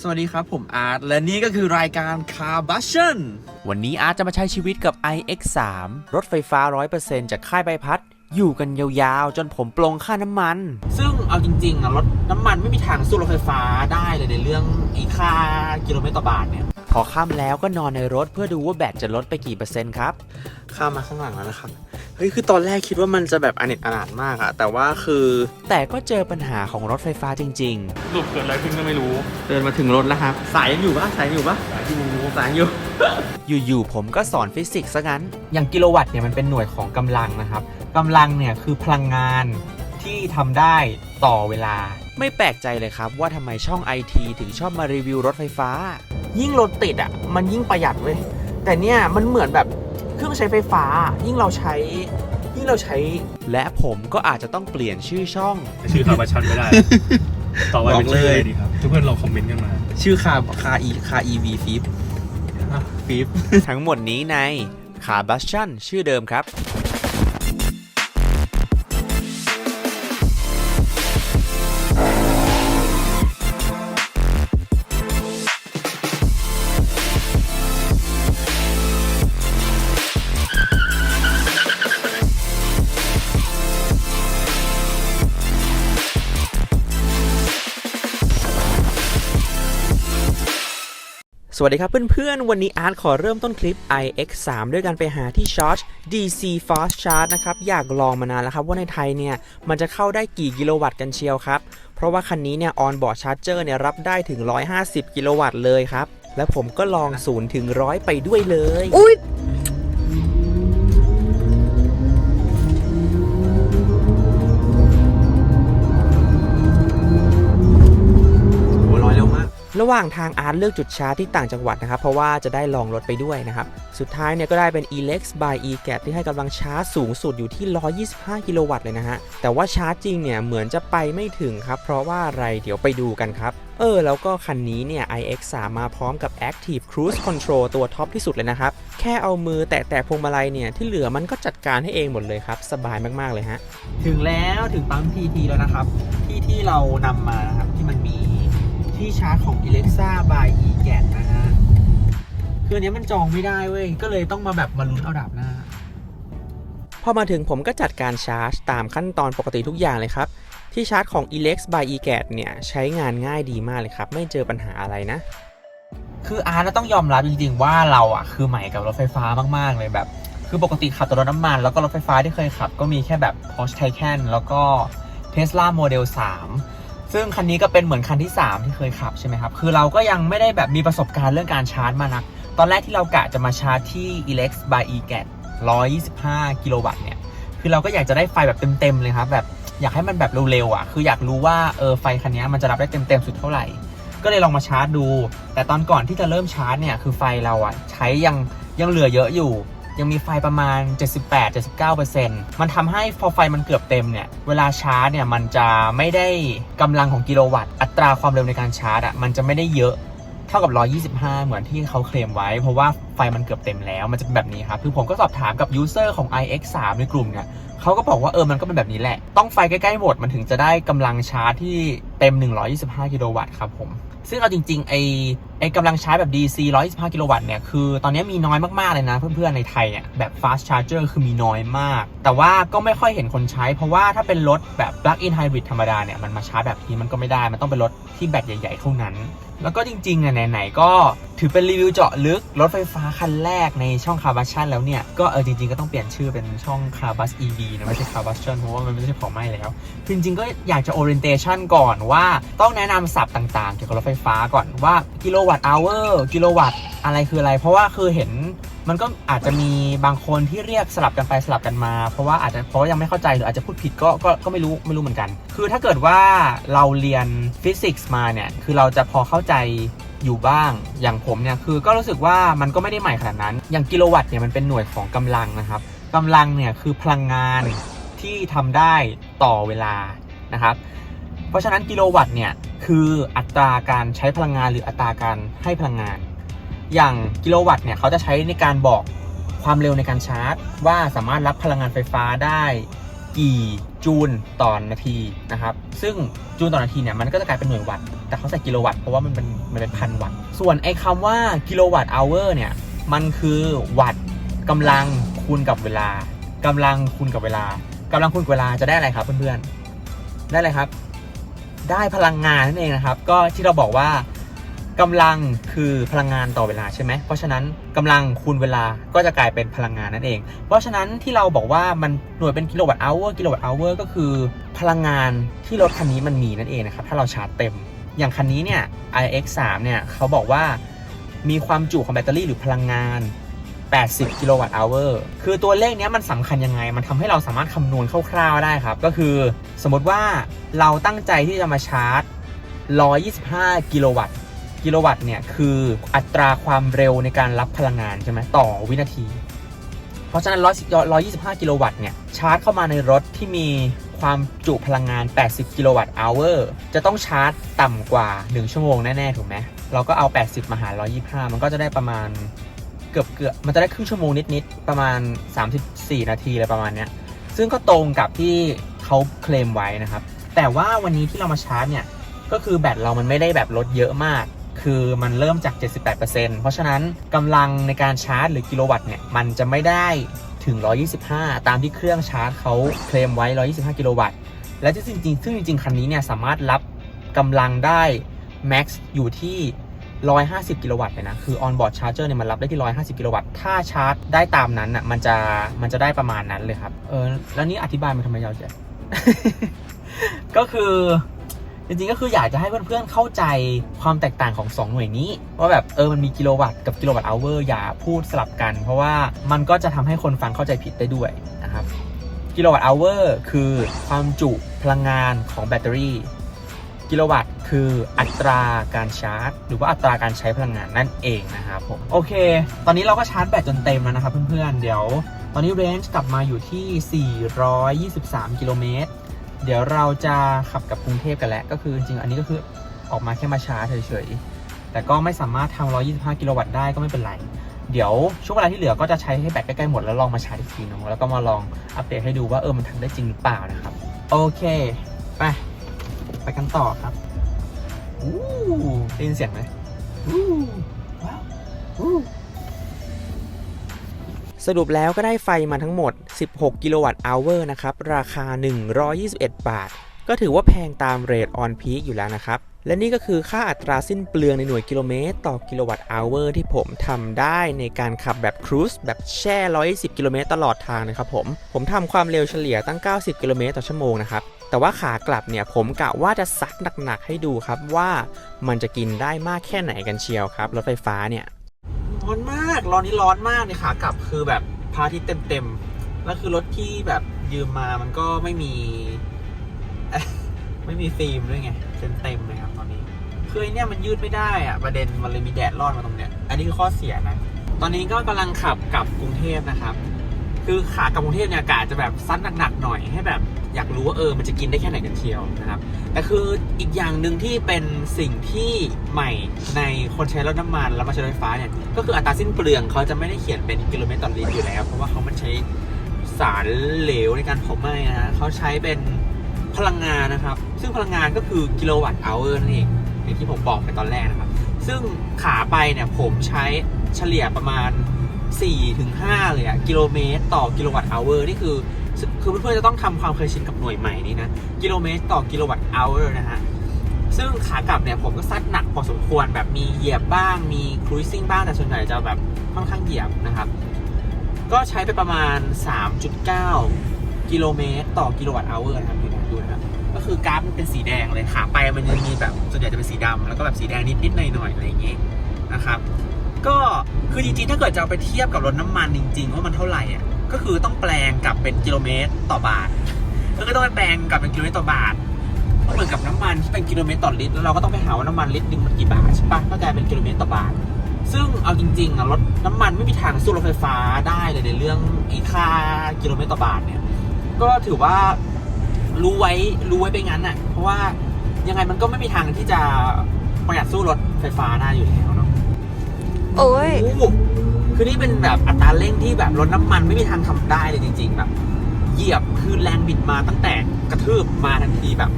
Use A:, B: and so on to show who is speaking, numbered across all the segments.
A: สวัสดีครับ ผมอาร์ตและนี่ก็คือรายการ Car b u s h i o n
B: วันนี้อาร์ตจะมาใช้ชีวิตกับ iX3 รถไฟฟ้า 100%จากค่ายใบพัด อยู่กันยาวๆ จนผมปลงค่าน้ำมัน
A: ซึ่งเอาจริงๆอะรถน้ำมันไม่มีทางสู้รถไฟฟ้าได้เลยในเรื่องอีค่ากิโลเมตรต่อบาทเนี่ย
B: พอค่ำแล้วก็นอนในรถเพื่อดูว่าแบตจะลดไปกี่เปอร์เซ็นต์ครับ
A: ข้ามมาข้างหลังแล้วนะครับเฮ้ยคือตอนแรกคิดว่ามันจะแบบอเนจอนาถมากอะแต่ว่าคือ
B: แต่ก็เจอปัญหาของรถไฟฟ้าจริง
C: สรุปเกิดอะไรขึ้นก็ไม่รู้
A: เดินมาถึงรถแล้วครับสายยังอยู่ปะสายยังอยู่ปะสายอยู่สายอยู่
B: ๆ อยู่ๆผมก็สอนฟิสิกส์ซะงั้น
A: อย่างกิโลวัตต์เนี่ยมันเป็นหน่วยของกำลังนะครับ กำลังเนี่ยคือพลังงานที่ทำได้ต่อเวลา
B: ไม่แปลกใจเลยครับว่าทำไมช่องไอทีถึงชอบมารีวิวรถไฟฟ้า
A: ยิ่งรถติดอะ มันยิ่งประหยัดเว้ยแต่เนี่ยมันเหมือนแบบเครื่องใช้ไฟฟ้า ยิ่งเราใช้ ยิ่งเราใช้
B: และผมก็อาจจะต้องเปลี่ยนชื่อช่อง
C: ชื่อคาร์บัชันไม่ได้ ต่อไปเป็นชื่ออะไรดีครับทุกเพื่อนลองคอมเมนต์กันมา
A: ชื่อคาคาอีคาอีวีฟิปฟิป
B: ทั้งหมดนี้ในคาบัชชั่นชื่อเดิมครับ วัสดีครับเพื่อนๆ วันนี้อาร์ตขอเริ่มต้นคลิป iX3 ด้วยการไปหาที่ชาร์จ DC Fast Charge นะครับ อยากลองมานานแล้วครับว่าในไทยเนี่ย มันจะเข้าได้กี่กิโลวัตต์กันเชียวครับ เพราะว่าคันนี้เนี่ยออนบอร์ดชาร์จเจอร์เนี่ยรับได้ถึง 150 กิโลวัตต์เลยครับ และผมก็ลอง0ถึง100 ไปด้วยเลย
D: อุ้ย
A: ระ
B: หว่างทางอาร์ตเลือกจุดชาร์จที่ต่างจังหวัดนะครับ เพราะว่าจะได้ลองรถไปด้วยนะครับ สุดท้ายเนี่ยก็ได้เป็น Elex by eGat ที่ให้กำลังชาร์จสูงสุดอยู่ที่ 125 กิโลวัตต์เลยนะฮะ แต่ว่าชาร์จจริงเนี่ยเหมือนจะไปไม่ถึงครับ เพราะว่าอะไรเดี๋ยวไปดูกันครับเออแล้วก็คันนี้เนี่ย iX3 มาพร้อมกับ Active Cruise Control ตัวท็อปที่สุดเลยนะครับ แค่เอามือแตะๆพวงมาลัยเนี่ย ที่เหลือมันก็จัดการให้เองหมดเลยครับ สบายมาก ๆ เลยฮะ
A: ถึงแล้วถึงปั๊ม PT แล้วนะครับ ที่ที่เรานำมานะครับ ที่มันมี ที่ชาร์จของ Alexa by eGat นะฮะคืออันเนี้ยมันจองไม่ได้เว้ย ก็เลยต้องมาแบบมาลุ้นเอาดับหน้า
B: พอมาถึงผมก็จัดการชาร์จตามขั้นตอนปกติทุกอย่างเลยครับ ที่ชาร์จของ Elex by eGat เนี่ยใช้งานง่ายดีมากเลยครับ ไม่เจอปัญหาอะไรนะ
A: คืออาร์ตต้องยอมรับจริงๆว่าเราอะคือใหม่กับรถไฟฟ้ามากๆเลยแบบ คือปกติขับแต่รถน้ำมัน แล้วก็รถไฟฟ้าที่เคยขับ ก็มีแค่แบบ Porsche Taycan แล้วก็ Tesla Model 3 ซึ่งคันนี้ก็เป็นเหมือนคันที่ 3 ที่เคยขับใช่ไหมครับ คือเราก็ยังไม่ได้แบบมีประสบการณ์เรื่องการชาร์จมานักตอนแรกที่เรากะจะมาชาร์จที่ Elex by eGat 125 กิโลวัตต์เนี่ย คือเราก็อยากจะได้ไฟแบบเต็มๆเลยครับ แบบอยากให้มันแบบเร็วๆอะ คืออยากรู้ว่าเออไฟคันนี้มันจะรับได้เต็มๆสุดเท่าไหร่ ก็เลยลองมาชาร์จดู แต่ตอนก่อนที่จะเริ่มชาร์จเนี่ย คือไฟเราอะใช้ยังยังเหลือเยอะอยู่ ยังมีไฟประมาณ 78-79%มันทำให้พอไฟมันเกือบเต็มเนี่ย เวลาชาร์จเนี่ย มันจะไม่ได้กำลังของกิโลวัตต์ อัตราความเร็วในการชาร์จอะมันจะไม่ได้เยอะเท่ากับ 125 เหมือนที่เขาเคลมไว้ เพราะว่าไฟมันเกือบเต็มแล้ว มันจะเป็นแบบนี้ครับ คือผมก็สอบถามกับยูเซอร์ของ iX3 ในกลุ่มเนี่ยเขาก็บอกว่าเออ มันก็เป็นแบบนี้แหละ ต้องไฟใกล้ๆหมดมันถึงจะได้กำลังชาร์จที่เต็ม 125 กิโลวัตต์ครับผม ซึ่งเอาจริงๆ ไอ ไอกำลังชาร์จแบบ DC 125 กิโลวัตต์เนี่ย คือตอนนี้มีน้อยมาก ๆ เลยนะ เพื่อน ๆ ในไทยเนี่ย แบบ fast charger คือมีน้อยมาก แต่ว่าก็ไม่ค่อยเห็นคนใช้ เพราะว่าถ้าเป็นรถแบบ plug in hybrid ธรรมดาเนี่ย มันมาชาร์จแบบนี้มันก็ไม่ได้ มันต้องเป็นรถที่แบตใหญ่ ๆ เท่านั้น แล้วก็จริงๆอะไหน ๆ ก็ถือเป็นรีวิวเจาะลึก รถไฟฟ้าคันแรกในช่องคาร์บัชชันแล้วเนี่ย ก็เออจริง ๆ ก็ต้องเปลี่ยนชื่อเป็นช่องคาร์บัส EV นะไม่ใช่คาร์บัชชันเพราะว่ามันไม่ใช่ของไหม้แล้วจริงๆก็อยากจะ orientation ก่อนว่าต้องแนะนำศัพท์ต่างๆ เกี่ยวกับรถไฟฟ้าก่อนว่ากิโลวัตต์ hour กิโลวัตต์อะไรคืออะไร เพราะว่าคือเห็นมันก็อาจจะมีบางคนที่เรียกสลับกันไปสลับกันมา เพราะว่าอาจจะเพราะยังไม่เข้าใจหรืออาจจะพูดผิดก็ก็ก็ไม่รู้ไม่รู้เหมือนกัน คือถ้าเกิดว่าเราเรียนฟิสิกส์มาเนี่ยคือเราจะพอเข้าใจอยู่บ้าง อย่างผมเนี่ยคือก็รู้สึกว่ามันก็ไม่ได้ใหม่ขนาดนั้น อย่างกิโลวัตต์เนี่ยมันเป็นหน่วยของกำลังนะครับกำลังเนี่ยคือพลังงานที่ทำได้ต่อเวลานะครับ เพราะฉะนั้นกิโลวัตต์เนี่ยคืออัตราการใช้พลังงานหรืออัตราการให้พลังงาน อย่างกิโลวัตต์เนี่ยเขาจะใช้ในการบอกความเร็วในการชาร์จ ว่าสามารถรับพลังงานไฟฟ้าได้กี่จูลต่อนาทีนะครับ ซึ่งจูลต่อนาทีเนี่ยมันก็จะกลายเป็นหน่วยวัตต์ แต่เขาใส่กิโลวัตต์เพราะว่ามันเป็นมันเป็นพันวัตต์ ส่วนไอ้คำว่ากิโลวัตต์เอาเวอร์เนี่ย มันคือวัตต์กำลังคูณกับเวลากำลังคูณกับเวลากำลังคูณกับเวลาจะได้อะไรครับเพื่อนๆ ได้อะไรครับ ได้พลังงานนั่นเองนะครับ ก็ที่เราบอกว่ากำลังคือพลังงานต่อเวลาใช่ไหม เพราะฉะนั้นกำลังคูณเวลาก็จะกลายเป็นพลังงานนั่นเอง เพราะฉะนั้นที่เราบอกว่ามันหน่วยเป็นกิโลวัตต์อเวอร์กิโลวัตต์อเวอร์ก็คือพลังงานที่รถคันนี้มันมีนั่นเองนะครับ ถ้าเราชาร์จเต็ม อย่างคันนี้เนี่ย iX3 เนี่ยเขาบอกว่ามีความจุของแบตเตอรี่หรือพลังงาน 80 กิโลวัตต์เอาเวอร์คือตัวเลขนี้มันสำคัญยังไง มันทำให้เราสามารถคำนวณคร่าวๆได้ครับ ก็คือสมมติว่าเราตั้งใจที่จะมาชาร์จ 125 กิโลวัตต์ กิโลวัตต์เนี่ยคืออัตราความเร็วในการรับพลังงานใช่ไหมต่อวินาที เพราะฉะนั้น 125 กิโลวัตต์เนี่ยชาร์จเข้ามาในรถที่มีความจุพลังงาน 80 กิโลวัตต์เอาเวอร์จะต้องชาร์จต่ำกว่า 1 ชั่วโมงแน่ ๆ ถูกไหม เราก็เอา 80 มาหาร 125 มันก็จะได้ประมาณ เกือบเกือบมันจะได้ครึ่งชั่วโมงนิดๆประมาณ 34 นาทีอะไรประมาณเนี้ยซึ่งก็ตรงกับที่เขาเคลมไว้นะครับ แต่ว่าวันนี้ที่เรามาชาร์จเนี่ยก็คือแบตเรามันไม่ได้แบบลดเยอะมาก คือมันเริ่มจาก 78%เพราะฉะนั้นกำลังในการชาร์จหรือกิโลวัตต์เนี่ยมันจะไม่ได้ถึง 125 ตามที่เครื่องชาร์จเขาเคลมไว้ 125 กิโลวัตต์ และที่จริงๆซึ่งจริงๆ คันนี้เนี่ยสามารถรับกำลังได้แม็กซ์อยู่ที่ 150 กิโลวัตต์เลยนะ คือ on board charger เนี่ยมันรับได้ที่ 150 กิโลวัตต์ ถ้าชาร์จได้ตามนั้นอะ มันจะ มันจะได้ประมาณนั้นเลยครับ เออ แล้วนี่อธิบายมาทำไมยาวจังก็คือ จริงๆ ก็คืออยากจะให้เพื่อนๆ เข้าใจความแตกต่างของ 2 หน่วยนี้ ว่าแบบ เออ มันมีกิโลวัตต์กับกิโลวัตต์เอาเวอร์อย่าพูดสลับกัน เพราะว่ามันก็จะทำให้คนฟังเข้าใจผิดได้ด้วยนะครับ กิโลวัตต์เอาเวอร์คือความจุพลังงานของแบตเตอรี่ กิโลวัตต์คืออัตราการชาร์จ หรือว่าอัตราการใช้พลังงานนั่นเองนะครับผมโอเค ตอนนี้เราก็ชาร์จแบตจนเต็มแล้วนะครับเพื่อนๆ เดี๋ยว ตอนนี้เรนจ์กลับมาอยู่ที่ 423 กิโลเมตร เดี๋ยวเราจะขับกับกรุงเทพกันแล้วก็คือจริงๆอันนี้ก็คือออกมาแค่มาชาร์จเฉยๆ แต่ก็ไม่สามารถทำ125 กิโลวัตต์ได้ก็ไม่เป็นไร เดี๋ยวช่วงเวลาที่เหลือก็จะใช้ให้แบตใกล้ๆหมดแล้วลองมาชาร์จอีกทีนึงแล้วก็มาลองอัปเดตให้ดูว่าเออมันทำได้จริงหรือเปล่านะครับโอเค กันต่อครับอู้ได้ยินเสียงไหมอู้ว้าวอู้
B: สรุปแล้วก็ได้ไฟมาทั้งหมด 16 กิโลวัตต์อเวอร์นะครับ ราคา 121 บาท ก็ถือว่าแพงตามเรทออนพีคอยู่แล้วนะครับ และนี่ก็คือค่าอัตราสิ้นเปลืองในหน่วยกิโลเมตร ต่อกิโลวัตต์อเวอร์ที่ผมทำได้ในการขับแบบครูซแบบแช่120กิโลเมตรตลอดทางนะครับผม ผมทำความเร็วเฉลี่ยตั้ง 90 กิโลเมตรต่อชั่วโมงนะครับ แต่ว่าขากลับเนี่ยผมกะว่าจะซัดหนักๆให้ดูครับว่ามันจะกินได้มากแค่ไหนกันเชียวครับรถไฟฟ้าเนี่ย
A: ร้อนมากร้อนนี้ร้อนมากในขากลับคือแบบพาทิตย์เต็มๆแล้วคือรถที่แบบยืมมามันก็ไม่มี ไม่มีฟิล์มด้วยไงเต็มๆเลยครับตอนนี้คือไอเนี่ยมันยืดไม่ได้อะประเด็นมันเลยมีแดดร้อดมาตรงเนี้ยอันนี้คือข้อเสียนะ ตอนนี้ก็กำลังขับกลับกรุงเทพนะครับ คือขากลับกรุงเทพเนี่ยอากาศจะแบบซัดหนักๆหน่อยให้แบบอยากรู้ว่าเออมันจะกินได้แค่ไหนกันเชียวนะครับ แต่คืออีกอย่างหนึ่งที่เป็นสิ่งที่ใหม่ในคนใช้รถน้ำมันแล้วมาใช้รถไฟฟ้าเนี่ยก็คืออัตราสิ้นเปลืองเขาจะไม่ได้เขียนเป็นกิโลเมตรต่อลิตรอยู่แล้ว เพราะว่าเขามันใช้สารเหลวในการเผาไหม้นะฮะเขาใช้เป็นพลังงานนะครับ ซึ่งพลังงานก็คือกิโลวัตต์เอาเออร์นั่นเองอย่างที่ผมบอกไปตอนแรกนะครับ ซึ่งขาไปเนี่ยผมใช้เฉลี่ยประมาณ 4-5ถึง5เลยอะกิโลเมตรต่อกิโลวัตต์อเออร์นี่คือ คือเพื่อนๆจะต้องทำความเคยชินกับหน่วยใหม่นี้นะ กิโลเมตรต่อกิโลวัตต์อเออร์นะฮะ ซึ่งขากลับเนี่ยผมก็ซัดหนักพอสมควรแบบมีเหยียบบ้าง มีครูซิ่งบ้าง แต่ส่วนใหญ่จะแบบค่อนข้างเหยียบนะครับ ก็ใช้ไปประมาณ 3.9 กิโลเมตรต่อกิโลวัตต์อเออร์นะครับดูนะดูนะครับก็คือกราฟมันเป็นสีแดงเลยขาไปมันจะมีแบบส่วนใหญ่จะเป็นสีดำแล้วก็แบบสีแดงนิดๆหน่อยๆอะไรอย่างงี้นะครับ ก็คือจริงๆ ถ้าเกิดจะเอาไปเทียบกับรถน้ำมันจริงๆว่ามันเท่าไหร่อะก็คือต้องแปลงกลับเป็นกิโลเมตรต่อบาทก็คือต้องไปแปลงกลับเป็นกิโลเมตรต่อบาทก็เหมือนกับน้ำมันที่เป็นกิโลเมตรต่อลิตรแล้วเราก็ต้องไปหาว่าน้ำมันลิตรหนึงมันกี่บาทใช่ปะก็กลายเป็นกิโลเมตรต่อบาท ซึ่งเอาจริงๆอะรถน้ำมันไม่มีทางสู้รถไฟฟ้าได้เลยในเรื่องอ้ค่ากิโลเมตรต่อบาทเนี่ย ก็ถือว่ารู้ไว้รู้ไว้ไปงั้นน่ะเพราะว่ายังไงมันก็ไม่มีทางที่จะประหยัดสู้รถไฟฟ้าได้อยู่แล้วเนาะ
D: โอ้ย
A: โอ้โหคือนี่เป็นแบบอัตราเร่งที่แบบรถน้ำมันไม่มีทางทำได้เลยจริง ๆ แบบ เหยียบคือแรงบิดมาตั้งแต่กระทืบมาทันทีแบบ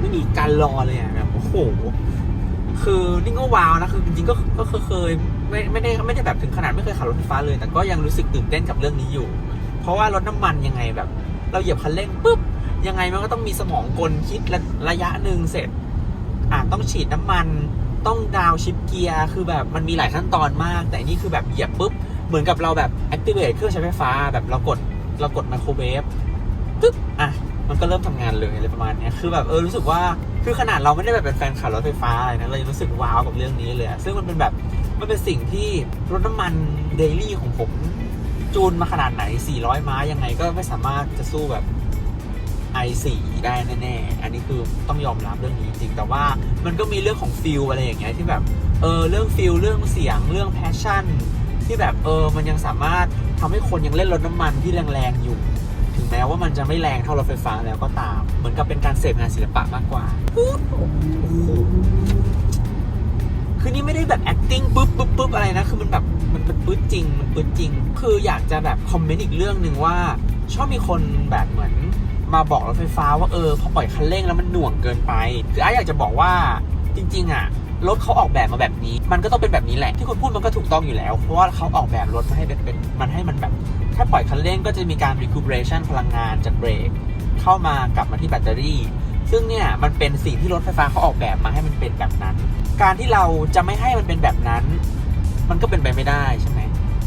A: ไม่มีการรอเลยอะแบบโอ้โห คือนี่ก็ว้าวนะคือจริงๆก็ก็เคยไม่ไม่ได้ไม่ได้แบบถึงขนาดไม่เคยขับรถไฟฟ้าเลย แต่ก็ยังรู้สึกตื่นเต้นกับเรื่องนี้อยู่ เพราะว่ารถน้ำมันยังไงแบบ เราเหยียบคันเร่งปุ๊บยังไงมันก็ต้องมีสมองกลคิดระระยะหนึ่งเสร็จอ่าต้องฉีดน้ำมัน ต้องดาวชิปเกียร์คือแบบมันมีหลายขั้นตอนมาก แต่นี่คือแบบเหยียบปุ๊บ เหมือนกับเราแบบ activate เครื่องใช้ไฟฟ้าแบบเรากดเรากดไมโครเวฟปึ๊บอะมันก็เริ่มทำงานเลยอะไรประมาณนี้คือแบบเออรู้สึกว่าคือขนาดเราไม่ได้แบบเป็นแฟนขับรถไฟฟ้าอะไรนะเรายังรู้สึกว้าวกับเรื่องนี้เลยซึ่งมันเป็นแบบมันเป็นสิ่งที่รถน้ำมันเดลี่ของผมจูนมาขนาดไหน 400 ม้ายังไงก็ไม่สามารถจะสู้แบบ i4 ได้แน่ๆ อันนี้คือต้องยอมรับเรื่องนี้จริง แต่ว่ามันก็มีเรื่องของฟิลอะไรอย่างเงี้ยที่แบบ เออ เรื่องฟิลเรื่องเสียง เรื่องแพชชั่น ที่แบบ เออ มันยังสามารถทำให้คนยังเล่นรถน้ำมันที่แรงๆอยู่ ถึงแม้ว่ามันจะไม่แรงเท่ารถไฟฟ้าแล้วก็ตาม เหมือนกับเป็นการเสพงานศิลปะมากกว่าคือนี่ไม่ได้แบบ acting ปุ๊บปุ๊บปุ๊บอะไรนะ คือมันแบบมันเป็นปื๊ดจริง มันปื๊ดจริง คืออยากจะแบบคอมเมนต์อีกเรื่องหนึ่งว่า ชอบมีคนแบบเหมือน มาบอกรถไฟฟ้าว่าเออพอปล่อยคันเร่งแล้วมันหน่วงเกินไปคือไอ้อยากจะบอกว่าจริง ๆ อะรถเขาออกแบบมาแบบนี้ มันก็ต้องเป็นแบบนี้แหละ ที่คุณพูดมันก็ถูกต้องอยู่แล้ว เพราะว่าเขาออกแบบรถมาให้เป็นเป็นมันให้มันแบบแค่ปล่อยคันเร่งก็จะมีการ recuperation พลังงานจากเบรก เข้ามากลับมาที่แบตเตอรี่ ซึ่งเนี่ยมันเป็นสิ่งที่รถไฟฟ้าเขาออกแบบมาให้มันเป็นแบบนั้น การที่เราจะไม่ให้มันเป็นแบบนั้น มันก็เป็นไปไม่ได้ใช่ไหม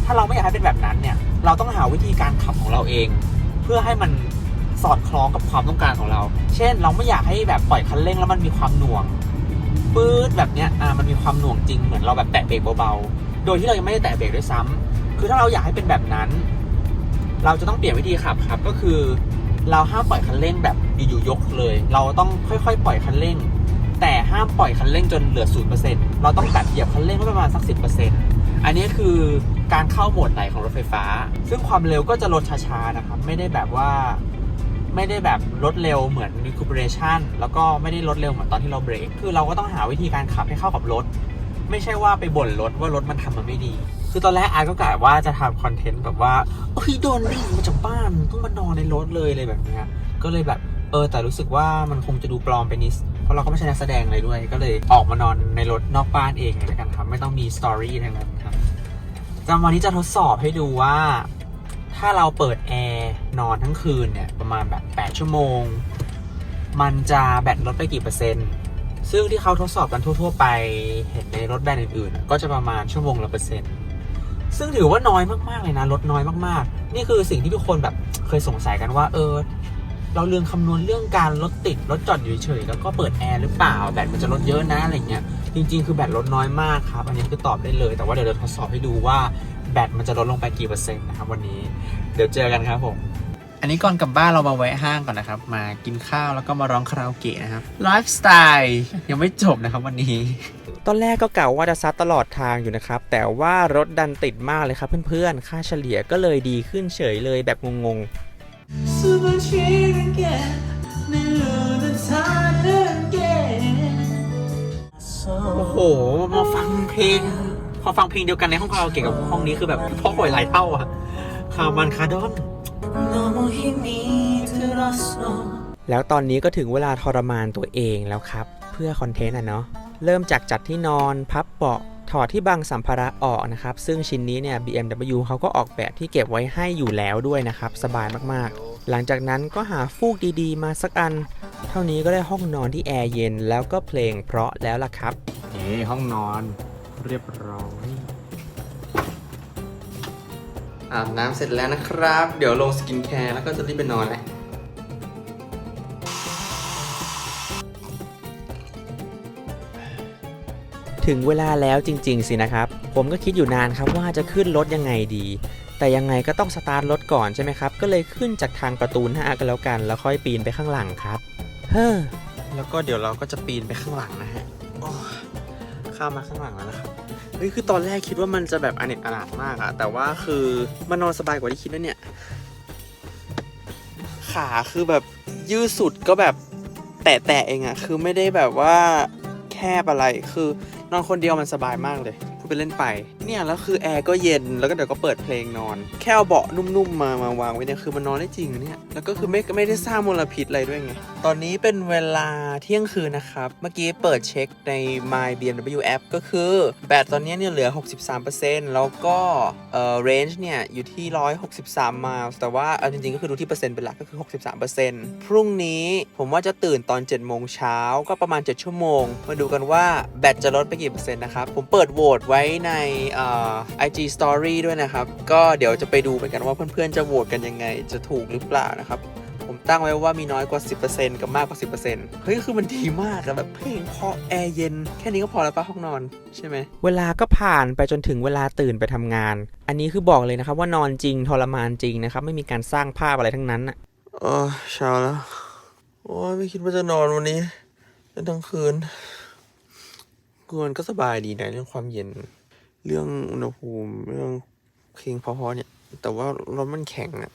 A: ถ้าเราไม่อยากให้เป็นแบบนั้นเนี่ย เราต้องหาวิธีการขับของเราเอง เพื่อให้มัน สอดคล้องกับความต้องการของเรา เช่น เราไม่อยากให้แบบปล่อยคันเร่งแล้วมันมีความหน่วงปื๊ดแบบเนี้ยอ่ามันมีความหน่วงจริงเหมือนเราแบบแตะเบรกเบาๆ โดยที่เรายังไม่ได้แตะเบรกด้วยซ้ำคือถ้าเราอยากให้เป็นแบบนั้น เราจะต้องเปลี่ยนวิธีขับครับ ก็คือ เราห้ามปล่อยคันเร่งแบบอยู่ๆยกเลย เราต้องค่อยๆ ปล่อยคันเร่ง แต่ห้ามปล่อยคันเร่งจนเหลือศูนย์เปอร์เซ็นต์เราต้องแบบเหยียบคันเร่งไว้ประมาณสักสิบเปอร์เซ็นต์อันนี้คือการเข้าโหมดไหนของรถไฟฟ้า ซึ่งความเร็วก็จะลดช้าๆนะครับ ไม่ได้แบบว่า ไม่ได้แบบลดเร็วเหมือน recuperation แล้วก็ไม่ได้ลดเร็วเหมือนตอนที่เราเบรก คือเราก็ต้องหาวิธีการขับให้เข้ากับรถ ไม่ใช่ว่าไปบ่นรถว่ารถมันทำมาไม่ดี คือตอนแรกอาร์ก็กะว่าจะทำคอนเทนต์แบบว่าเอ้ยโดนดิ่งมาจากบ้านต้องมานอนในรถเลยอะไรแบบนี้ก็เลยแบบเออแต่รู้สึกว่ามันคงจะดูปลอมไปนิดเพราะเราก็ไม่ใช่นักแสดงอะไรด้วย ก็เลยออกมานอนในรถนอกบ้านเองเลยกันครับ ไม่ต้องมีสตอรี่ทั้งนั้นครับจำวันนี้จะทดสอบให้ดูว่า ถ้าเราเปิดแอร์นอนทั้งคืนเนี่ยประมาณแบบ 8 ชั่วโมง มันจะแบตลดไปกี่เปอร์เซ็นต์ ซึ่งที่เขาทดสอบกันทั่ว ๆ ไปเห็นในรถแบรนด์อื่นๆ ก็จะประมาณชั่วโมงละเปอร์เซ็นต์ ซึ่งถือว่าน้อยมากๆเลยนะลดน้อยมากๆ นี่คือสิ่งที่ทุกคนแบบเคยสงสัยกันว่าเออเราเรื่องคำนวณเรื่องการรถติดรถจอดอยู่เฉยแล้วก็เปิดแอร์หรือเปล่าแบตมันจะลดเยอะนะอะไรเงี้ยจริง ๆ คือแบตลดน้อยมากครับ อันนี้คือตอบได้เลย แต่ว่าเดี๋ยวเราทดสอบให้ดูว่า บตมันจะลดลงไปกี่เปอร์เซ็นต์นะครับวันนี้เดี๋ยวเจอกันครับผมอันนี้ก่อนกลับบ้านเรามาแวะห้างก่อนนะครับ มากินข้าวแล้วก็มาร้องคาราโอเกะนะครับไลฟ์สไตล์ยังไม่จบนะครับวันนี้
B: ตอนแรกก็กะว่าจะซัดตลอดทางอยู่นะครับ แต่ว่ารถดันติดมากเลยครับเพื่อนๆ ค่าเฉลี่ยก็เลยดีขึ้นเฉยเลยแบบงงๆ
A: โอ้โห มาฟังเพลง พอฟังเพลงเดียวกันในห้องคาราโอเกะกับห้องนี้คือแบบพ่อหอยหลายเท่าอะคามันคาดอน
B: แล้วตอนนี้ก็ถึงเวลาทรมานตัวเองแล้วครับ เพื่อคอนเทนต์อะเนาะเริ่มจากจัดที่นอนพับเบาะถอดที่บังสัมภาระออกนะครับ ซึ่งชิ้นนี้เนี่ย BMW เขาก็ออกแบบที่เก็บไว้ให้อยู่แล้วด้วยนะครับ สบายมากๆ หลังจากนั้นก็หาฟูกดีๆ มาสักอัน เท่านี้ก็ได้ห้องนอนที่แอร์เย็น แล้วก็เพลงเพราะแล้วล่ะครับ
A: นี่ห้องนอน เรียบร้อย อาบน้ำเสร็จแล้วนะครับ เดี๋ยวลงสกินแคร์แล้วก็จะรีบไปนอนเลย
B: ถึงเวลาแล้วจริง ๆ สินะครับ ผมก็คิดอยู่นานครับว่าจะขึ้นรถยังไงดี แต่ยังไงก็ต้องสตาร์ทรถก่อนใช่ไหมครับ ก็เลยขึ้นจากทางประตูหน้ากันแล้วกัน แล้วค่อยปีนไปข้างหลังครับ เฮ้อ
A: แล้วก็เดี๋ยวเราก็จะปีนไปข้างหลังนะฮะ โอ้ยข้ามมาข้างหลังแล้วนะครับ เฮ้ยคือตอนแรกคิดว่ามันจะแบบอเนกอนาถมากอะแต่ว่าคือมันนอนสบายกว่าที่คิดนะเนี่ย ขาคือแบบยืดสุดก็แบบแตะๆเองอะคือไม่ได้แบบว่าแคบอะไรคือนอนคนเดียวมันสบายมากเลย ดไปเล่นไป เนี่ยแล้วคือแอร์ก็เย็นแล้วก็เดี๋ยวก็เปิดเพลงนอน แค่เอาเบาะนุ่มๆมามาวางไว้เนี่ยคือมันนอนได้จริงเนี่ยแล้วก็คือไม่ไม่ได้สร้างมลพิษอะไรด้วยไงตอนนี้เป็นเวลาเที่ยงคืนนะครับเมื่อกี้เปิดเช็คใน My BMW app ก็คือแบตตอนนี้เนี่ยเหลือ 63%แล้วก็เอ่อ range เนี่ยอยู่ที่ 163ไมล์แต่ว่าเอาจริงๆก็คือดูที่เปอร์เซ็นต์เป็นหลักก็คือ 63%พรุ่งนี้ผมว่าจะตื่นตอน 7 โมงเช้าก็ประมาณ 7 ชั่วโมง มาดูกันว่าแบตจะลดไปกี่เปอร์เซ็นต์นะครับผมเปิดโหวตไว้ในเอ่อ IG Story ด้วยนะครับ ก็เดี๋ยวจะไปดูเหมือนกันว่าเพื่อนๆจะโหวตกันยังไง จะถูกหรือเปล่านะครับ ผมตั้งไว้ว่ามีน้อยกว่า 10%กับมากกว่า 10%เฮ้ย คือมันดีมากอะแบบเพลงเพราะแอร์เย็น แค่นี้ก็พอแล้วปะห้องนอนใช่ไหม เวลาก็ผ่านไปจนถึงเวลาตื่นไปทำงาน อันนี้คือบอกเลยนะครับว่านอนจริงทรมานจริงนะครับ ไม่มีการสร้างภาพอะไรทั้งนั้นอะเออเช้าแล้ว โอ้ยไม่คิดว่าจะนอนวันนี้เป็นทั้งคืน คือมันก็สบายดีนะเรื่องความเย็น เรื่องอุณหภูมิ เรื่องเพลงเพอๆเนี่ย แต่ว่ารถมันแข็งอะ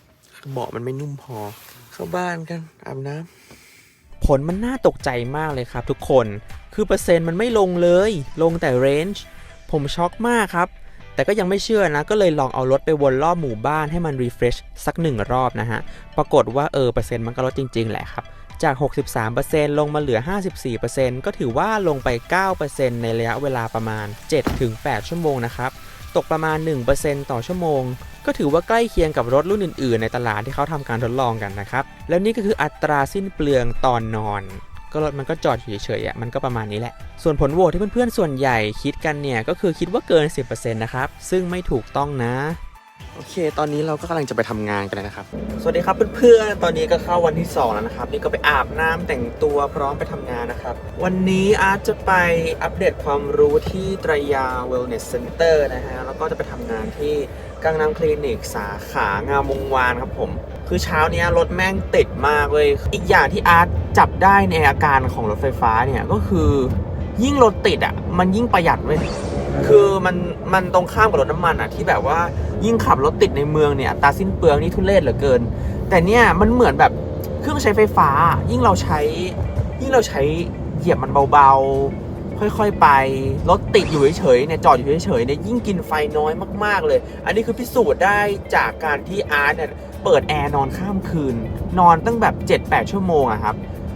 A: เบาะมันไม่นุ่มพอ เข้าบ้านกันอาบน้ำผลมันน่าตกใจมากเลยครับทุกคน คือเปอร์เซ็นต์มันไม่ลงเลย ลงแต่เรนจ์ ผมช็อกมากครับ แต่ก็ยังไม่เชื่อนะ ก็เลยลองเอารถไปวนรอบหมู่บ้านให้มันรีเฟรชสักหนึ่งรอบนะฮะ ปรากฏว่าเออเปอร์เซ็นต์มันก็ลดจริง ๆ แหละครับ จาก 63%ลงมาเหลือ 54%ก็ถือว่าลงไป 9%ในระยะเวลาประมาณ 7-8 ชั่วโมงนะครับ ตกประมาณ 1%ต่อชั่วโมง ก็ถือว่าใกล้เคียงกับรถรุ่นอื่น ๆ ในตลาดที่เขาทำการทดลองกันนะครับ แล้วนี่ก็คืออัตราสิ้นเปลืองตอนนอนก็รถมันก็จอดอยู่เฉยๆอะมันก็ประมาณนี้แหละ ส่วนผลโหวตที่เพื่อนๆ ส่วนใหญ่คิดกันเนี่ย ก็คือคิดว่าเกิน 10%นะครับ ซึ่งไม่ถูกต้องนะ โอเค ตอนนี้เราก็กำลังจะไปทำงานกันแล้วนะครับ สวัสดีครับเพื่อนๆ ตอนนี้ก็เข้าวันที่2แล้วนะครับ นี่ก็ไปอาบน้ำแต่งตัวพร้อมไปทำงานนะครับ วันนี้อาร์ตจะไปอัปเดตความรู้ที่ตรยา Wellness Center นะฮะ แล้วก็จะไปทำงานที่กังนำคลินิกสาขางามวงวานครับผม คือเช้าเนี้ยรถแม่งติดมากเลย อีกอย่างที่อาร์ตจับได้ในอาการของรถไฟฟ้าเนี่ยก็คือยิ่งรถติดอะ มันยิ่งประหยัดเว้ย คือมันมันตรงข้ามกับรถน้ำมันอะที่แบบว่ายิ่งขับรถติดในเมืองเนี่ยตาสิ้นเปลืองนี่ทุเรศเหลือเกิน แต่เนี่ยมันเหมือนแบบเครื่องใช้ไฟฟ้า ยิ่งเราใช้ ยิ่งเราใช้เหยียบมันเบาๆ ค่อยๆไปรถติดอยู่เฉยๆเนี่ยจอดอยู่เฉยๆเนี่ยยิ่งกินไฟน้อยมากๆเลย อันนี้คือพิสูจน์ได้จากการที่อาร์ตเนี่ยเปิดแอร์นอนข้ามคืน นอนตั้งแบบ 7-8 ชั่วโมงอะครับ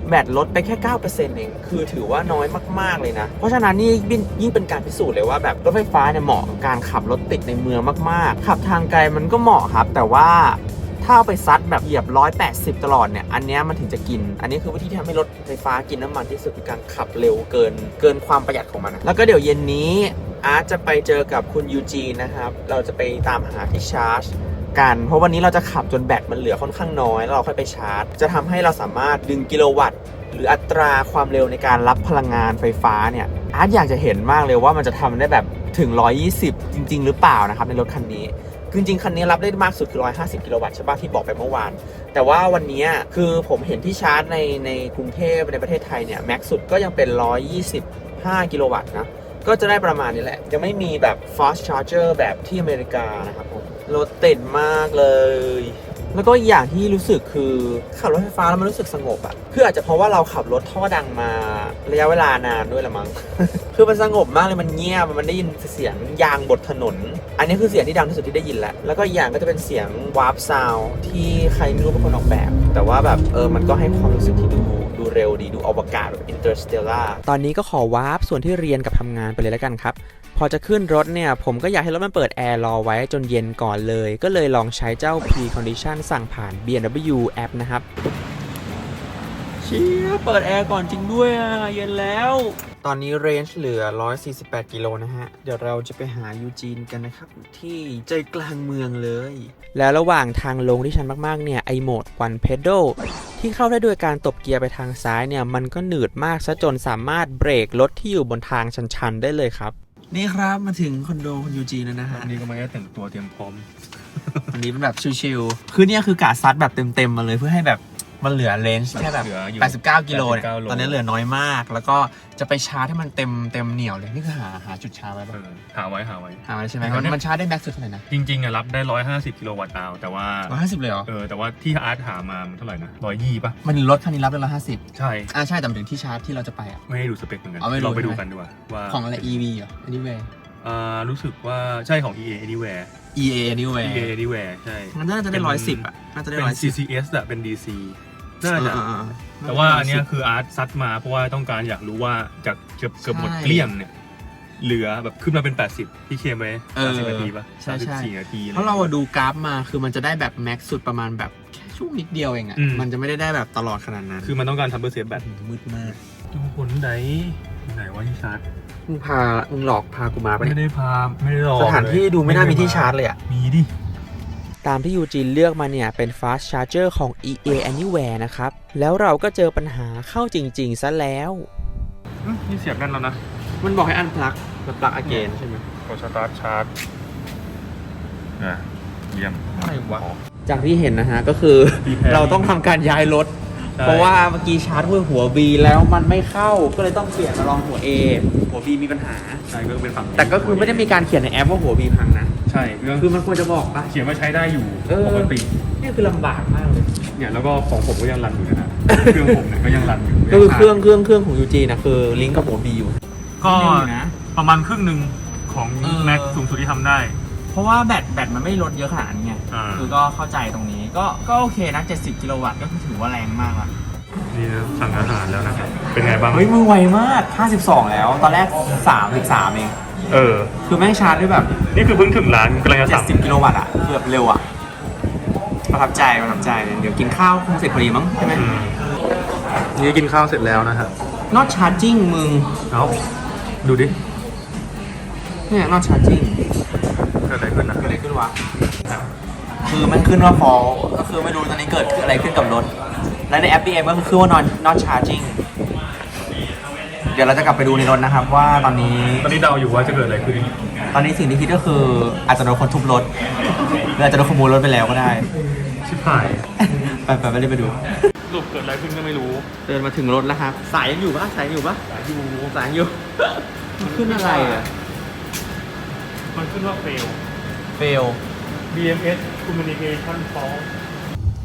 A: แบตลดไปแค่ 9%เองคือถือว่าน้อยมาก ๆ เลยนะ เพราะฉะนั้นนี่ยิ่งเป็นการพิสูจน์เลยว่าแบบรถไฟฟ้าเนี่ยเหมาะกับการขับรถติดในเมืองมาก ๆ ขับทางไกลมันก็เหมาะครับ แต่ว่าถ้าเอาไปซัดแบบเหยียบ 180 ตลอดเนี่ย อันนี้มันถึงจะกิน อันนี้คือวิธีที่ทำให้รถไฟฟ้ากินน้ำมันที่สุดคือการขับเร็วเกิน เกินความประหยัดของมัน แล้วก็เดี๋ยวเย็นนี้อาร์ตจะไปเจอกับคุณยูจีนะครับ เราจะไปตามหาที่ชาร์จ กัน เพราะวันนี้เราจะขับจนแบตมันเหลือค่อนข้างน้อยแล้วเราค่อยไปชาร์จ จะทำให้เราสามารถดึงกิโลวัตต์หรืออัตราความเร็วในการรับพลังงานไฟฟ้าเนี่ยอาร์ตอยากจะเห็นมากเลยว่ามันจะทำได้แบบถึง 120 จริง ๆ หรือเปล่านะครับในรถคันนี้คือจริงๆ คันนี้รับได้มากสุดคือ 150 กิโลวัตต์ใช่ป่ะที่บอกไปเมื่อวาน แต่ว่าวันนี้คือผมเห็นที่ชาร์จในในกรุงเทพในประเทศไทยเนี่ยแม็กสุดก็ยังเป็น 125 กิโลวัตต์นะ ก็จะได้ประมาณนี้แหละยังไม่มีแบบ fast charger แบบที่อเมริกานะครับผม รถติดมากเลย แล้วก็อีกอย่างที่รู้สึกคือขับรถไฟฟ้าแล้วมันรู้สึกสงบอะคืออาจจะเพราะว่าเราขับรถท่อดังมาระยะเวลานานด้วยละมั้ง คือมันสงบมากเลยมันเงียบมันได้ยินเสียงยางบดถนน อันนี้คือเสียงที่ดังที่สุดที่ได้ยินแล้วแล้วก็อีกอย่างก็จะเป็นเสียงวาร์ปซาวที่ใครไม่รู้เป็นคนออกแบบ แต่ว่าแบบเออมันก็ให้ความรู้สึกที่ดูดูเร็วดีดูอวกาศแบบอินเตอร์สเตลล่าตอนนี้ก็ขอวาร์ปส่วนที่เรียนกับทำงานไปเลยแล้วกันครับ พอจะขึ้นรถเนี่ย ผมก็อยากให้รถมันเปิดแอร์รอไว้จนเย็นก่อนเลย ก็เลยลองใช้เจ้า P-Condition สั่งผ่าน BMW App นะครับเชี่ยเปิดแอร์ก่อนจริงด้วยอะ เย็นแล้ว ตอนนี้เรนจ์เหลือ 148 กิโลนะฮะ เดี๋ยวเราจะไปหายูจีนกันนะครับ ที่ใจกลางเมืองเลย แล้วระหว่างทางลงที่ชันมากๆ เนี่ย ไอโหมด one pedal ที่เข้าได้ด้วยการตบเกียร์ไปทางซ้ายเนี่ย มันก็หนืดมากซะจนสามารถเบรกรถที่อยู่บนทางชันๆ ได้เลยครับ นี่ครับมาถึงคอนโดคุณยูจีแล้วนะฮะ
C: วันนี้ก็มาได้แต่งตัวเตรียมพร้อม
E: อันนี้เป็นแบบชิลๆ คือเนี่ยคือกาซัดแบบเต็มๆมาเลยเพื่อให้แบบ มันเหลือเลนส์แค่แบบ
C: เหลืออยู่
E: 89 กิโลเนี่ย
C: 89โล
E: ตอนนี้เหลือน้อยมาก แล้วก็จะไปชาร์จให้มันเต็มเต็มเหนียวเลยนี่คือหาหาจุดชาร์จไว้
C: เอ
E: ป่ะ
C: อหาไว้หาไว้
E: หาไว้ใช่ไหม
C: ตอน
E: มัน
C: เนี้ย
E: มันชาร์จได้แม็กซ์สุดเท่าไหร่นะ
C: จริงๆอะรับได้ 150 กิโลวัตต์อาวแต่ว่า
E: ร้อยห้าสิบเลยเหรอ
C: เออ แต่ว่าที่อาร์ตหามามันเท่าไหร่นะร้อยยี่ป่ะ
E: มันรถคันนี้รับได้ร้อยห้าสิบ
C: ใช่
E: อ่าใช่แต่หมายถึงที่ชาร์จที่เราจะไปอะ
C: ไม่ให้ดูสเปคเหมือนกัน
E: เอาไม่รู้
C: เราไปดู
E: ใช่ไหม
C: กันดีกว่าว่า
E: ของอะไร EV เหรอ anyway
C: อ่ารู้สึกว่าใช่ของ EA Anywhere
A: EA anyway
C: EA Anywhere ใช่
A: มันน่าจะได้ร้อยสิบอะน่าจะได้
C: เป็น
A: ร้อยสิบ
C: CCS อะเป็น DC น่าจะ
A: อ่า
C: แต่ว่าอันเนี้ยคืออาร์ตซัดมาเพราะว่าต้องการอยากรู้ว่าจากเกือบเกือบหมด
A: ใช่
C: เกลี้ยงเนี่ย เหลือแบบขึ้นมาเป็น 80ที่เคลมไว้
A: เออ
C: 30นาทีปะ
A: ใช่ใช่
C: 34นาที
A: เพราะเราอะดูกราฟมาคือมันจะได้แบบแม็กซ์สุดประมาณแบบแค่ช่วงนิดเดียวเองอะ
C: อืม
A: มันจะไม่ได้ได้แบบตลอดขนาดนั้น
C: คือมันต้องการทำเปอร์เซ็นต์แบต
A: มืดมาก
C: ทุกคนไหนไหนว่าที่ชาร์จ
A: มึงพามึงหลอกพากูมาปะ
C: ไม่
A: เนี่ย
C: ได้พาไม่ได้หลอก
A: สถานที่
C: เลย
A: ดูไม่น่ามีที่ชาร์จเลยอะ
C: มีดิ
B: ตามที่ยูจีนเลือกมาเนี่ย เป็น fast charger ของ EA Anywhere นะครับ แล้วเราก็เจอปัญหาเข้าจริง ๆ ซะแล้ว
C: อืมนี่เสียบแน่นแล้วนะ
A: มันบอกให้อันพลักแบบปลักอเกนใช่ไหม
C: กดสตาร์ทชาร์จอะเยี่ยม
A: อะไรวะ
C: อ๋อ
A: จากที่เห็นนะฮะ ก็คือ
C: Repair
A: เราต้องทำการย้ายรถ
C: ใช่
A: เพราะว่าเมื่อกี้ชาร์จด้วยหัว B แล้วมันไม่เข้าก็เลยต้องเปลี่ยนมาลองหัว A หัว B มีปัญหา
C: ใช่ก็เป็นฝั่ง
A: แต่ก็คือไม่ได้มีการเขียนในแอปว่าหัว B พังนะ
C: ใช่ก็
A: คือมันควรจะบอกปะ
C: เขียนว่าใช้ได้อยู่
A: เออ
C: ปกติ
A: นี่คือลำบากมากเลย
C: เนี่ยแล้วก็ของผมก็ยังรันอยู่นะเครื่องผมเนี่ยก็ยังรันอยู่
A: ก็คือเครื่องเครื่องเครื่องของ UG นะคือลิงก์กับหัว B อยู่
C: ก็
A: นิดนึงนะ
C: ประมาณครึ่งหนึ่งของ
A: เออ
C: แม็กสูงสุดที่ทำได้
A: เพราะว่าแบตแบตมันไม่ลดเยอะขนาดนี้ไง
C: อ่า
A: คือก็เข้าใจตรงนี้ก็ก็โอเคนะ 70 กิโลวัตต์ก็คือถือว่าแรงมากละ
C: นี่นะสั่งอาหารแล้วนะครับ เป็นไงบ้าง
A: เฮ้ยมือไวมาก 52 แล้ว ตอนแรก 33 เอง
C: เออ
A: คือแม่งชาร์จด้วยแบบ
C: นี่คือเพิ่งถึงร้านกำลังจะสั่ง
A: 70 กิโลวัตต์อะคือแบบเร็วอะประทับใจประทับใจ เดี๋ยวกินข้าวคงเสร็จพอดีมั้งใช่ไหม
C: อืมนี่กินข้าวเสร็จแล้วนะครับ
A: not charging มึง
C: เอาดูดิ
A: เนี่ย not charging
C: เกิดอะไรขึ้นนะ
A: เกิดอะไรขึ้นวะคือมันขึ้นว่า fall ก็คือไม่รู้ตอนนี้เกิดอะไรขึ้นกับรถ และในแอป BM ก็คือขึ้นว่า not not charging เดี๋ยวเราจะกลับไปดูในรถนะครับว่าตอนนี้
C: ตอนนี้เดาอยู่ว่าจะเกิดอะไรขึ้น
A: ตอนนี้สิ่งที่คิดก็คืออาจจะโดนคนทุบรถหรืออาจจะโดนขโมยรถไปแล้วก็ได้
C: ชิบหาย
A: ไปไปไปเลยไปดู
C: สรุปเกิดอะไรขึ้นก็ไม่รู้
A: เดินมาถึงรถแล้วครับ สายยังอยู่ปะสายยังอยู่ปะสายอยู่สายอยู่ มันขึ้นอะไรอะ
C: มันขึ้นว่า fail
A: fail
C: BMS communication fault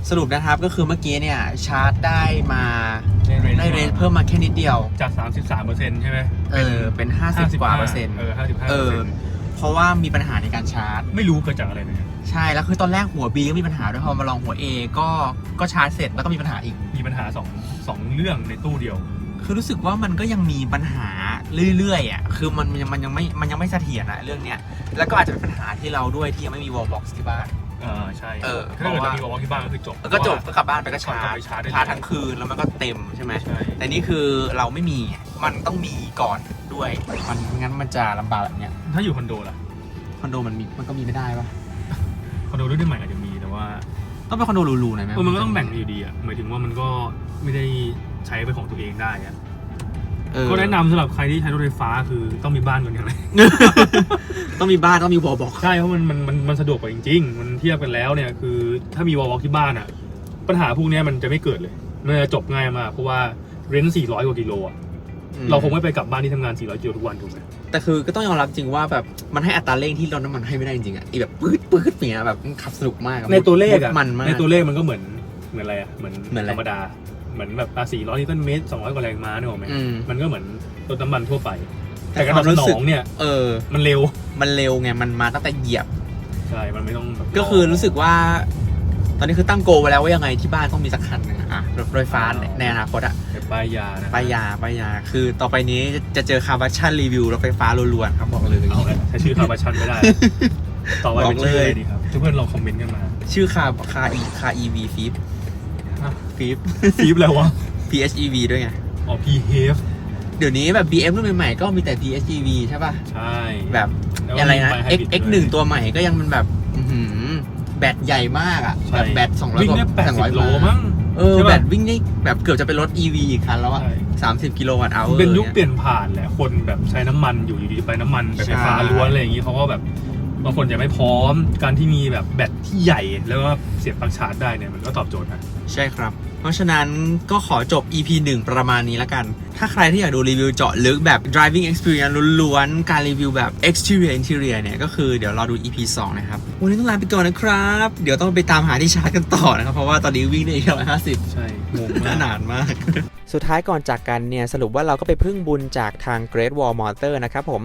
A: สรุปนะครับก็คือเมื่อกี้เนี่ยชาร์จได้มา
C: ได้เรน
A: ได้เรนเพิ่มมาแค่นิดเดียว
C: จาก 33%ใช่ไหม
A: เออเป็น 50 กว่าเปอร์เซ็นต์
C: เออ55
A: เออเพราะว่ามีปัญหาในการชาร์จ
C: ไม่รู้เกิดจากอะไรเนี่ย
A: ใช่แล้วคือตอนแรกหัว B ก็มีปัญหาด้วยพอมาลองหัว A ก็ก็ชาร์จเสร็จแล้วก็มีปัญหาอีก
C: มีปัญหาสองสองเรื่องในตู้เดียว
A: คือรู้สึกว่ามันก็ยังมีปัญหาเรื่อยๆอะคือมันมันยังมันยังไม่มันยังไม่เสถียรอะเรื่องเนี้ยแล้วก็อาจจะเป็นปัญหาที่เราด้วยที่ยังไม่มี wall box ที่บ้าน
C: อ่าใช่
A: เออ
C: ถ้าเกิด
A: เพราะว่า
C: จะมีวอลที่บ้านก็คือจบ
A: แล้วก็จบก็กลับบ้านไปก็ชา
C: กลับ
A: ร์
C: ไป
A: จ
C: ชาร์จได้เลย
A: ชาร์จทั้งคืนแล้วมันก็เต็มใช่ไหม
C: ใช่
A: แต่นี่คือเราไม่มี มันต้องมีก่อนด้วย มันงั้นมันจะลำบากแบบเนี้ย
C: ถ้าอยู่คอนโดล่ะ
A: คอนโดมันมี มันก็มีไม่ได้ปะ
C: คอนโดรุ่นใหม่อาจจะมีแต่ว่า
A: ต้องเป็นคอนโดหรูๆหน่อยไหม
C: เออมันก็ต้องแบ่งอยู่ดีอะหมายถึงว่ามันก็ไม่ได้ ใช้เป็นของตัวเองได้อะ
A: เออ
C: ก็แนะนำสำหรับใครที่ใช้รถไฟฟ้าคือต้องมีบ้านก่อนอย่างไร
A: ต้องมีบ้านต้องมี wall box
C: ใช่เพราะมันมันมันมันสะดวกกว่าจริง ๆ มันเทียบกันแล้วเนี่ยคือถ้ามีวอลวอที่บ้านอะ ปัญหาพวกเนี้ยมันจะไม่เกิดเลยมันจะจบง่ายมากเพราะว่าเรนต์400 กว่ากิโลอะเราคงไม่ไปกลับบ้านที่ทำงาน 400 กิโลทุกวันถูกไหม
A: แต่คือก็ต้องยอมรับจริงว่าแบบมันให้อัตราเร่งที่รถน้ำมันให้ไม่ได้จริงๆอะอีแบบปื๊ดปื๊ดอย่างเงี้ยแบบขับสนุกมากอะ
C: ในตัวเลขอะ
A: มันมาก
C: ในตัวเลขมันก็เหมือนเหมือนอะไรอะเหมือน
A: เหมือนอะไร
C: ธรรมดา เหมือนแบบอะ400นิวตันเมตร200กว่าแรงม้าเนี่ยหรอกไหม
A: อืม
C: มันก็เหมือนรถน้ำมันทั่วไป
A: แต่
C: แต่การตอบ
A: ความรู้
C: สน
A: สึ
C: อกงเนี่ย
A: เออ
C: มันเร็ว
A: มันเร็วไง มันมาตั้งแต่เหยียบ
C: ใช่มันไม่ต้องแบบ
A: ก็คือรู้สึกว่า ตอนนี้คือตั้งโกลไว้แล้วว่ายังไงที่บ้านต้องมีสักคันหนึงอะอะรถไฟฟ้าในในอนาคตอะ
C: เป็นป้ายยานะ
A: ป้ายยาป้ายยา คือต่อไปนี้จะเจอคาร์บัชชั่นรีวิวรถไฟฟ้าล้วนๆครับบอกเลย
C: เอาเลยใช้ชื่อคาร์บาชันไม่ได้ ต่อไปเป็นชื่ออะไรดีครับทุกเพื่อนลองคอมเมนต์กันมา
A: ชื่อคาร์คาอีคาอีวีฟีฟ ฟีฟ
C: ฟีบแล้ววะ
A: PHEV ด้วยไง
C: อ๋อ PHEV
A: เดี๋ยวนี้แบบ BM รุ่นใหม่ๆก็มีแต่ PHEV ใช่ป่ะ
C: ใช่
A: แบบ
C: แล้วก็
A: อะไรนะ
C: มี
A: X
C: hybrid
A: X
C: ด้วย
A: หนึ่งตัวใหม่ก็ยังเป็นแบบอื้อหือแบตใหญ่มากอะ
C: ใช่
A: แบบแบตสองร้อย
C: วิ่ง
A: กว่า
C: ได้แปด
A: สอง
C: สิ
A: ร้อย
C: บโลมั้ง
A: เออ
C: ใช่ปะ
A: แบตวิ่งได้แบบเกือบจะเป็นรถ EV อีกคันแล้วอะ
C: ใช่
A: สามสิบกิโลวัตต์เอา
C: เป็นยุคเปลี่ยนผ่านแหละ คนแบบใช้น้ำมันอยู่อยู่ดีไปน้ำมันแบบไฟฟ้า
A: ใช่
C: ล้วนอะไรอย่างนี้เขาก็แบบ บางคนยังไม่พร้อม การที่มีแบบแบตที่ใหญ่แล้วก็เสียบปลั๊กชาร์จได้เนี่ยมันก็ตอบโจทย์นะ
A: ใช่ครับ เพราะฉะนั้นก็ขอจบ EP 1 ประมาณนี้แล้วกัน ถ้าใครที่อยากดูรีวิวเจาะลึกแบบ driving experience ล้วนๆ การรีวิวแบบ exterior interior เนี่ย ก็คือเดี๋ยวรอดู EP 2 นะครับ วันนี้ต้องลาไปก่อนนะครับ เดี๋ยวต้องไปตามหาที่ชาร์จกันต่อนะครับ เพราะว่าตอนนี้วิ่งได้อีกร้อยห้าสิบ
C: ใช่งงมาก
A: นานมาก
B: สุดท้ายก่อนจากกันเนี่ย สรุปว่าเราก็ไปพึ่งบุญจากทาง Great Wall Motor นะครับผม